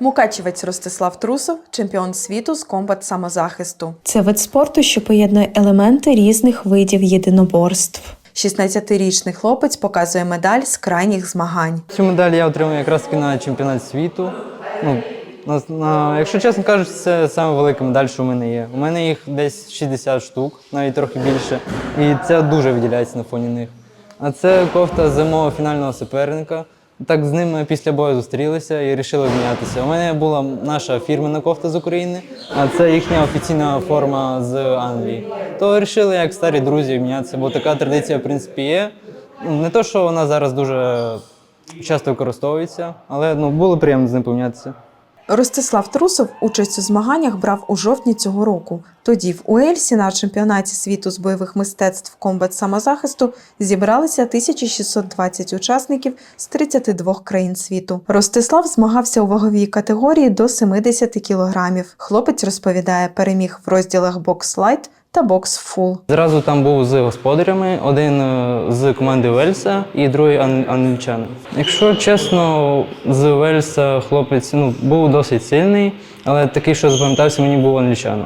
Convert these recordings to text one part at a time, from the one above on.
Мукачівець Ростислав Трусов, чемпіон світу з комбат самозахисту. Це вид спорту, що поєднує елементи різних видів єдиноборств. 16-річний хлопець показує медаль з крайніх змагань. Цю медаль я отримав якраз таки на чемпіонат світу. Ну, на, на, якщо чесно кажучи, це саме велика медаль, що в мене є. У мене їх десь 60 штук, навіть трохи більше. І це дуже виділяється на фоні них. А це кофта з мого фінального суперника. Так з ними ми після бою зустрілися і вирішили обмінятися. У мене була наша фірмена кофта з України, а це їхня офіційна форма з Англії. То вирішили, як старі друзі, обмінятися, бо така традиція, в принципі, є. Ну, Не то, що вона зараз дуже часто використовується, але ну, було приємно з ним помінятися. Ростислав Трусов участь у змаганнях брав у жовтні цього року. Тоді в Уельсі на чемпіонаті світу з бойових мистецтв комбат самозахисту зібралися 1620 учасників з 32 країн світу. Ростислав змагався у ваговій категорії до 70 кілограмів. Хлопець розповідає, переміг в розділах бокс лайт та бокс фул. Зразу там був з господарями, один е, з команди Вельса і другий ан- англічанин. Якщо чесно, з Вельса хлопець ну, був досить сильний, але такий, що запам'ятався, мені був англічанин.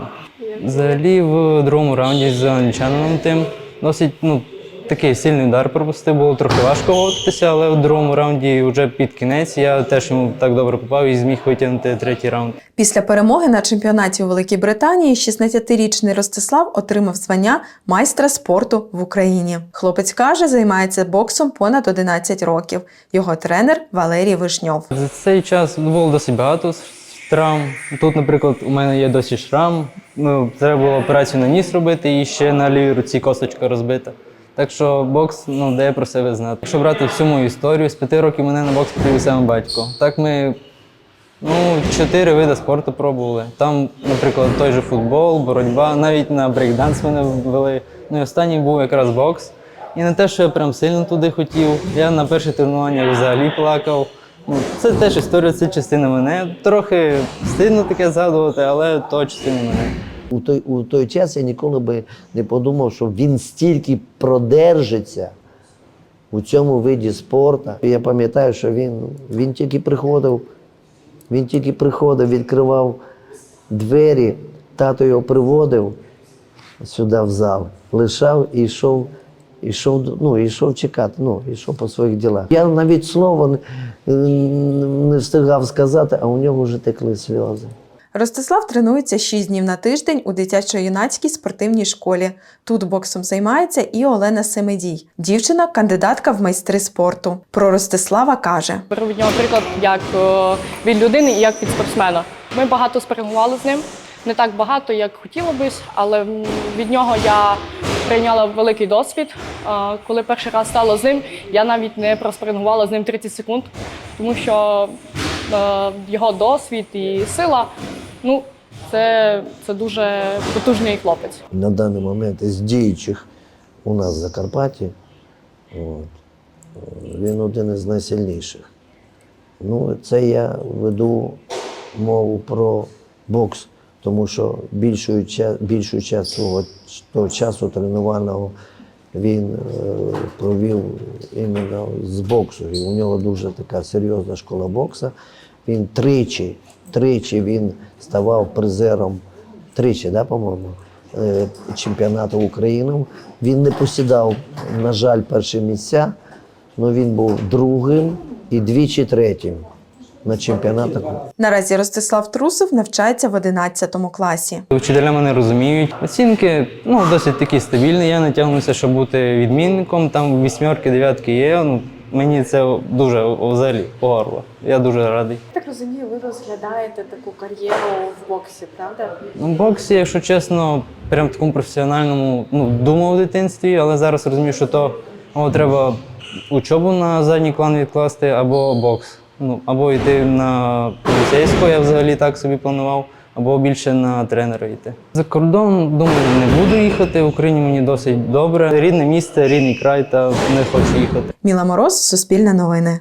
Взагалі в другому раунді з англічанином тим досить ну, такий сильний удар пропустив, було трохи важко готуватися, але в другому раунді вже під кінець я теж йому так добре попав і зміг витягнути третій раунд. Після перемоги на чемпіонаті у Великій Британії 16-річний Ростислав отримав звання майстра спорту в Україні. Хлопець каже, займається боксом понад 11 років. Його тренер Валерій Вишньов. За цей час було досить багато травм. Тут, наприклад, у мене є досі шрам. Ну, треба було операцію на ніс робити і ще на лівій руці косточка розбита. Так що бокс ну, дає про себе знати. Якщо брати всю мою історію, з п'яти років мене на бокс привів саме батько. Так ми ну, чотири види спорту пробували. Там, наприклад, той же футбол, боротьба, навіть на брейкданс мене ввели. Ну і останній був якраз бокс. І не те, що я прям сильно туди хотів. Я на перше тренування взагалі плакав. Ну, це теж історія, це частина мене. Трохи стидно таке згадувати, але то частина мене. У той, у той час я ніколи би не подумав, що він стільки продержиться у цьому виді спорту. Я пам'ятаю, що він, він тільки приходив, він тільки приходив, відкривав двері, тато його приводив сюди в зал, лишав і йшов, до- ну, йшов чекати, ну, йшов по своїх ділах. Я навіть слова не, не встигав сказати, а у нього вже текли сльози. Ростислав тренується 6 днів на тиждень у дитячо-юнацькій спортивній школі. Тут боксом займається і Олена Семедій. Дівчина кандидатка в майстри спорту. Про Ростислава каже: Беру від нього приклад як е, від людини і як від спортсмена. Ми багато спарингували з ним, не так багато, як хотіло би, але від нього я прийняла великий досвід. Е, Коли перший раз стала з ним, я навіть не проспарингувала з ним 30 секунд, тому що його досвід і сила ну, це, це дуже потужний хлопець. на даний момент із діючих у нас в Закарпатті, от, е, він один із найсильніших. Ну, це я веду мову про бокс, тому що більшу, більшу частину того часу тренувального він е, провів іменно з боксу. І у нього дуже така серйозна школа бокса. Він тричі, тричі він ставав призером, тричі, да, по-моєму, е, чемпіонату України. Він не посідав, на жаль, перші місця, але він був другим і двічі третім на чемпіонатах. наразі Ростислав Трусов навчається в 11 класі. Вчителя мене розуміють. Оцінки ну, досить такі стабільні. Я не тягнуся, щоб бути відмінником. Там вісьмерки, дев'ятки є. Ну, мені це дуже взагалі погорло. Я дуже радий. Так розумію, ви розглядаєте таку кар'єру в боксі, правда? Ну, в боксі, якщо чесно, прям такому професіональному ну, думав у дитинстві, але зараз розумію, що то о, треба учобу на задній план відкласти або бокс. Ну, або йти на поліцейського, я взагалі так собі планував, або більше на тренера йти. За кордон, думаю, не буду їхати. В Україні мені досить добре. Рідне місце, рідний край, та не хочу їхати. Міла Мороз, Суспільне новини.